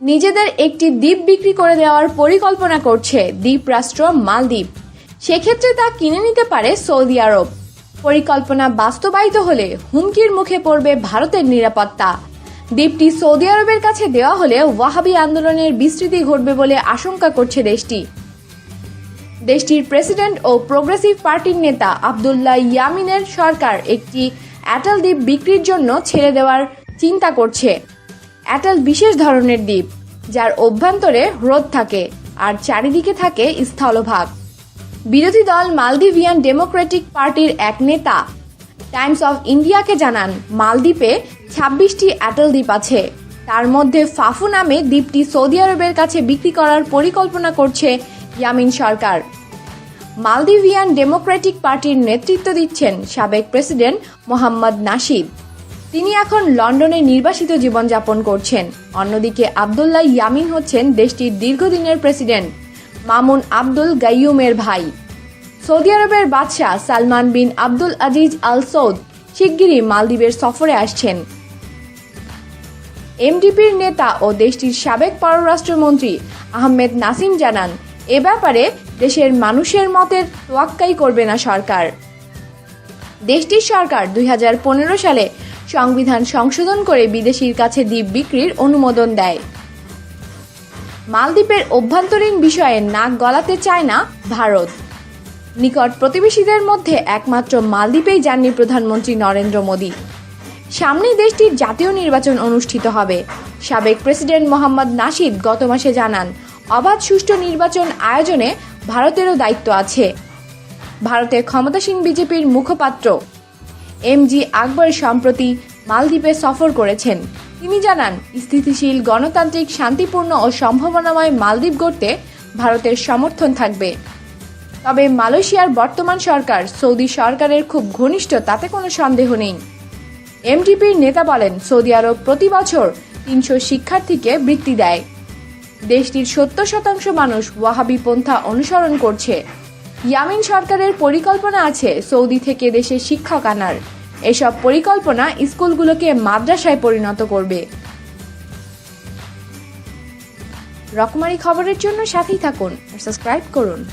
নিজেদের একটি দ্বীপ বিক্রি করে দেওয়ার পরিকল্পনা করছে দ্বীপ রাষ্ট্র মালদ্বীপ। সেক্ষেত্রে তা কিনে নিতে পারে সৌদি আরব। পরিকল্পনা বাস্তবায়িত হলে হুমকির মুখে পড়বে ভারতের নিরাপত্তা। দ্বীপটি সৌদি আরবের কাছে দেওয়া হলে ওয়াহাবি আন্দোলনের বিস্তৃতি ঘটবে বলে আশঙ্কা করছে দেশটি। দেশটির প্রেসিডেন্ট ও প্রোগ্রেসিভ পার্টির নেতা আবদুল্লাহ ইয়ামিনের সরকার একটি অ্যাটল দ্বীপ বিক্রির জন্য ছেড়ে দেওয়ার চিন্তা করছে। অ্যাটল বিশেষ ধরনের দ্বীপ, যার অভ্যন্তরে হ্রদ থাকে আর চারিদিকে থাকে স্থলভাগ। বিরোধী দল মালদিভিয়ান ডেমোক্রেটিক পার্টির এক নেতা, টাইমস অফ ইন্ডিয়াকে জানান, মালদ্বীপে ছাব্বিশটি অ্যাটল দ্বীপ আছে। তার মধ্যে ফাফু নামে দ্বীপটি সৌদি আরবের কাছে বিক্রি করার পরিকল্পনা করছে ইয়ামিন সরকার। মালদিভিয়ান ডেমোক্রেটিক পার্টির নেতৃত্ব দিচ্ছেন সাবেক প্রেসিডেন্ট মোহাম্মদ নাশিদ তিনি এখন লন্ডনে নির্বাসিত জীবনযাপন করছেন। অন্যদিকে আবদুল্লাহ ইয়ামিন হচ্ছেন দেশটির দীর্ঘদিনের প্রেসিডেন্ট, মামুন আব্দুল গাইয়ুমের ভাই। সৌদি আরবের বাদশাহ সালমান বিন আব্দুল আজিজ আল সৌদ শিগগিরই মালদ্বীপের সফরে আসছেন। এমডিপির নেতা ও দেশটির সাবেক পররাষ্ট্রমন্ত্রী আহমেদ নাসিম জানান, এ ব্যাপারে দেশের মানুষের মতের তোয়াক্কাই করবে না সরকার। দেশটির সরকার দুই হাজার পনেরো সালে সংবিধান সংশোধন করে বিদেশির কাছে দ্বীপ বিক্রির অনুমোদন দেয়। মালদ্বীপের অভ্যন্তরীণ বিষয়ে নাক গলাতে চায় না ভারত। নিকট প্রতিবেশীদের মধ্যে একমাত্র মালদ্বীপেই যাননি প্রধানমন্ত্রী নরেন্দ্র মোদী। সামনেই দেশটির জাতীয় নির্বাচন অনুষ্ঠিত হবে। সাবেক প্রেসিডেন্ট মোহাম্মদ নাশিদ গত মাসে জানান, অবাধ সুষ্ঠু নির্বাচন আয়োজনে ভারতেরও দায়িত্ব আছে। ভারতের ক্ষমতাসীন বিজেপির মুখপাত্র এম জি আকবর সম্প্রতি মালদ্বীপে সফর করেছেন। তিনি জানান, স্থিতিশীল, গণতান্ত্রিক, শান্তিপূর্ণ ও সম্ভাবনাময় মালদ্বীপ গড়তে ভারতের সমর্থন থাকবে। তবে মালয়েশিয়ার বর্তমান সরকার, সৌদি সরকারের খুব ঘনিষ্ঠ, তাতে কোনো সন্দেহ নেই। এমটিপির নেতা বলেন, সৌদি আরব প্রতি বছর তিনশো শিক্ষার্থীকে বৃত্তি দেয়। দেশটির সত্তর শতাংশ মানুষ ওয়াহাবি পন্থা অনুসরণ করছে। ইয়ামিন সরকারের পরিকল্পনা আছে সৌদি থেকে দেশে শিক্ষক আনার এসব পরিকল্পনা স্কুলগুলোকে মাদ্রাসায় পরিণত করবে। রকমারি খবরের জন্য সাথেই থাকুন সাবস্ক্রাইব করুন।